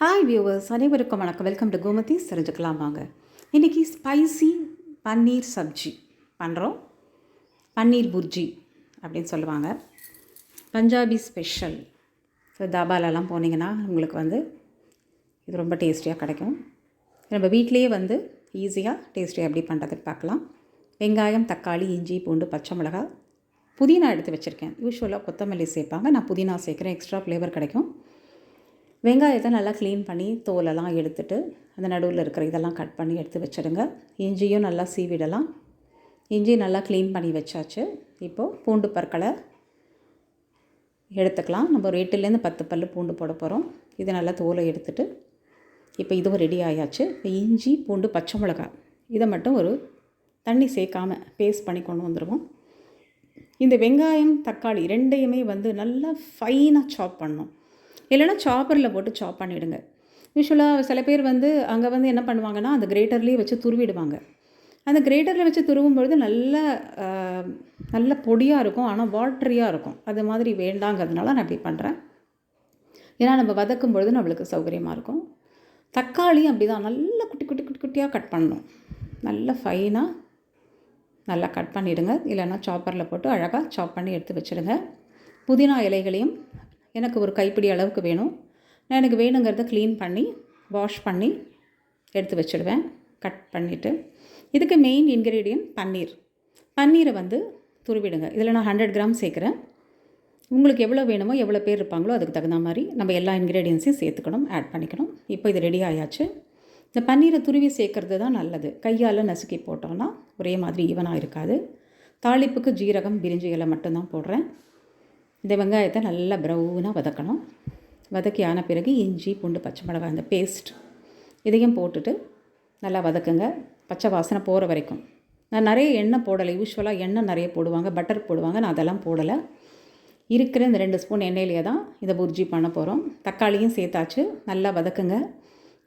Hi viewers அனைவருக்கும் வணக்கம். Welcome to Gomathi தெரிஞ்சுக்கலாம் வாங்க இன்றைக்கி ஸ்பைசி பன்னீர் சப்ஜி பண்ணுறோம் பன்னீர் புர்ஜி அப்படின்னு சொல்லுவாங்க. பஞ்சாபி ஸ்பெஷல் ஸோ தாபாலெல்லாம் போனீங்கன்னா உங்களுக்கு வந்து இது ரொம்ப டேஸ்டியாக கிடைக்கும். நம்ம வீட்டிலேயே வந்து ஈஸியாக டேஸ்டியாக எப்படி பண்ணுறதுன்னு பார்க்கலாம். வெங்காயம் தக்காளி இஞ்சி பூண்டு பச்சை மிளகாய். புதினா எடுத்து வச்சுருக்கேன். யூஸ்வலாக கொத்தமல்லி சேர்ப்பாங்க. நான் புதினா சேர்க்குறேன். எக்ஸ்ட்ரா ஃப்ளேவர் கிடைக்கும். வெங்காயத்தை நல்லா க்ளீன் பண்ணி தோலெல்லாம் எடுத்துட்டு அந்த நடுவில் இருக்கிற இதெல்லாம் கட் பண்ணி எடுத்து வச்சுடுங்க. இஞ்சியும் நல்லா சீவிடலாம். இஞ்சி நல்லா க்ளீன் பண்ணி வச்சாச்சு. இப்போது பூண்டு பற்களை எடுத்துக்கலாம். நம்ம ஒரு எட்டுலேருந்து பத்து பல் பூண்டு போட போகிறோம் இது நல்லா தோலை எடுத்துட்டு இப்போ இதுவும் ரெடி ஆயாச்சு. இப்போ இஞ்சி பூண்டு பச்சை மிளகாய் இதை மட்டும் ஒரு தண்ணி சேர்க்காமல் பேஸ்ட் பண்ணி கொண்டு வந்துடுவோம் இந்த வெங்காயம் தக்காளி ரெண்டையுமே வந்து நல்லா ஃபைனாக சாப் பண்ணணும். இல்லைனா சாப்பரில் போட்டு சாப் பண்ணிவிடுங்க யூஸ்வலாக சில பேர் வந்து அங்கே வந்து என்ன பண்ணுவாங்கன்னா அந்த கிரேட்டர்லேயே வச்சு துருவிடுவாங்க. அந்த கிரேட்டரில் வச்சு துருவும் பொழுது நல்ல நல்ல பொடியாக இருக்கும் ஆனால் வாட்டரியாக இருக்கும். அது மாதிரி வேண்டாங்கிறதுனால நான் இப்படி பண்ணுறேன் ஏன்னா நம்ம வதக்கும் பொழுது நம்மளுக்கு சௌகரியமாக இருக்கும். தக்காளி அப்படி தான் நல்லா குட்டி குட்டி குட்டி குட்டியாக கட் பண்ணணும். நல்ல ஃபைனாக நல்லா கட் பண்ணிவிடுங்க இல்லைன்னா சாப்பரில் போட்டு அழகாக சாப் பண்ணி எடுத்து வச்சுடுங்க. புதினா இலைகளையும் எனக்கு ஒரு கைப்பிடி அளவுக்கு வேணும். நான் எனக்கு வேணுங்கிறத க்ளீன் பண்ணி வாஷ் பண்ணி எடுத்து வச்சுடுவேன். கட் பண்ணிவிட்டு இதுக்கு மெயின் இன்க்ரீடியன்ட் பன்னீர். பன்னீரை வந்து துருவிடுங்க. இதில் நான் ஹண்ட்ரட் கிராம் சேர்க்குறேன். உங்களுக்கு எவ்வளோ வேணுமோ எவ்வளோ பேர் இருப்பாங்களோ அதுக்கு தகுந்த மாதிரி நம்ம எல்லா இன்க்ரீடியன்ஸையும் சேர்த்துக்கணும் ஆட் பண்ணிக்கணும். இப்போ இது ரெடி ஆயாச்சு. இந்த பன்னீரை துருவி சேர்க்கறது தான் நல்லது. கையால் நசுக்கி போட்டோன்னா ஒரே மாதிரி ஈவனாக இருக்காது. தாளிப்புக்கு ஜீரகம் பிரிஞ்சி இலை மட்டும்தான் போடுறேன். இந்த வெங்காயத்தை நல்லா ப்ரௌனாக வதக்கணும். வதக்கி ஆன பிறகு இஞ்சி பூண்டு பச்சை மிளகாய் அந்த பேஸ்ட் இதையும் போட்டுட்டு நல்லா வதக்குங்க. பச்சை வாசனை போகிற வரைக்கும். நான் நிறைய எண்ணெய் போடலை. யூஸ்வலாக எண்ணெய் நிறைய போடுவாங்க பட்டர் போடுவாங்க. நான் அதெல்லாம் போடலை. இருக்கிற இந்த ரெண்டு ஸ்பூன் எண்ணெயிலே தான் இதை புர்ஜி பண்ண போகிறோம் தக்காளியும் சேர்த்தாச்சு. நல்லா வதக்குங்க.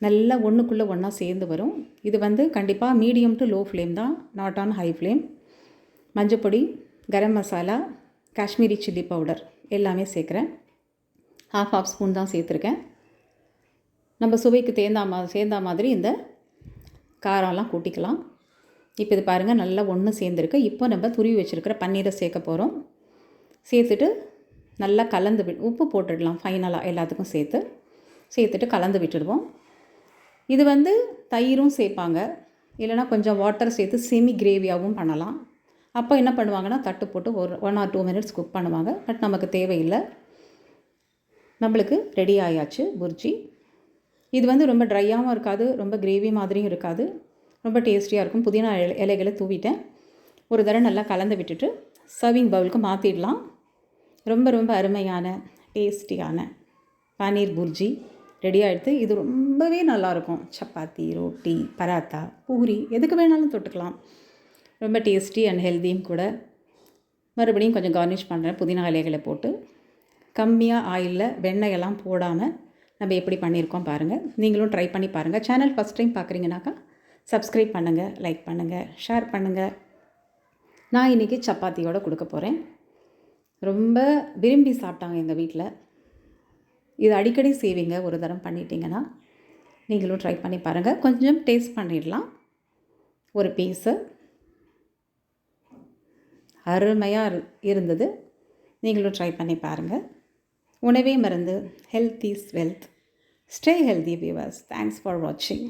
நல்லா ஒன்றுக்குள்ளே ஒன்றா சேர்ந்து வரும். இது வந்து கண்டிப்பாக மீடியம் டு லோ ஃப்ளேம் தான். நாட் ஆன் ஹை ஃப்ளேம் மஞ்சப்பொடி கரம் மசாலா காஷ்மீரி சில்லி பவுடர் எல்லாமே சேர்க்குறேன். ஹாஃப் ஹாஃப் ஸ்பூன் தான் சேர்த்துருக்கேன். நம்ம சுவைக்கு தேர்ந்தா மா சேர்ந்தா மாதிரி இந்த காரம்லாம் கூட்டிக்கலாம். இப்போ இது பாருங்கள் நல்லா ஒன்று சேர்ந்துருக்கு. இப்போ நம்ம துருவி வச்சுருக்கிற பன்னீரை சேர்க்க போகிறோம் சேர்த்துட்டு நல்லா கலந்து வி உப்பு போட்டுடலாம் ஃபைனலாக எல்லாத்துக்கும் சேர்த்து. சேர்த்துட்டு கலந்து விட்டுடுவோம். இது வந்து தயிரும் சேர்ப்பாங்க. இல்லைனா கொஞ்சம் வாட்டர் சேர்த்து செமி கிரேவியாகவும் பண்ணலாம். அப்போ என்ன பண்ணுவாங்கன்னா தட்டு போட்டு ஒரு one or two minutes cook பண்ணுவாங்க. பட் நமக்கு தேவையில்லை. நம்மளுக்கு ரெடி ஆயாச்சு புர்ஜி. இது வந்து ரொம்ப ட்ரையாகவும் இருக்காது ரொம்ப கிரேவி மாதிரியும் இருக்காது. ரொம்ப டேஸ்டியாக இருக்கும். புதினா இலை இலைகளை தூவிட்டேன். ஒரு தடவை நல்லா கலந்து விட்டுட்டு சர்விங் பவுலுக்கு மாற்றிடலாம் ரொம்ப ரொம்ப அருமையான டேஸ்டியான பன்னீர் புர்ஜி ரெடி ஆகிடுது இது ரொம்பவே நல்லாயிருக்கும் சப்பாத்தி ரோட்டி பராத்தா பூரி எதுக்கு வேணாலும் தொட்டுக்கலாம். ரொம்ப டேஸ்டி அண்ட் ஹெல்த்தியும் கூட. மறுபடியும் கொஞ்சம் கார்னிஷ் பண்ணுறேன் புதினா இலைகளை போட்டு. கம்மியாக ஆயிலில் வெண்ணெயெல்லாம் போடாமல் நம்ம எப்படி பண்ணியிருக்கோம் பாருங்கள் நீங்களும் ட்ரை பண்ணி பாருங்கள் சேனல் ஃபஸ்ட் டைம் பார்க்குறீங்கனாக்கா சப்ஸ்கிரைப் பண்ணுங்கள் லைக் பண்ணுங்கள் ஷேர் பண்ணுங்கள் நான் இன்றைக்கி சப்பாத்தியோடு கொடுக்க போகிறேன் ரொம்ப விரும்பி சாப்பிட்டாங்க எங்கள் வீட்டில் இது அடிக்கடி செய்வீங்க ஒரு தரம் பண்ணிட்டீங்கன்னா நீங்களும் ட்ரை பண்ணி பாருங்கள் கொஞ்சம் டேஸ்ட் பண்ணிடலாம். ஒரு பீஸு அருமையாக இருந்தது. நீங்களும் ட்ரை பண்ணி பாருங்கள் உணவே மருந்து health is wealth stay healthy viewers thanks for வாட்சிங்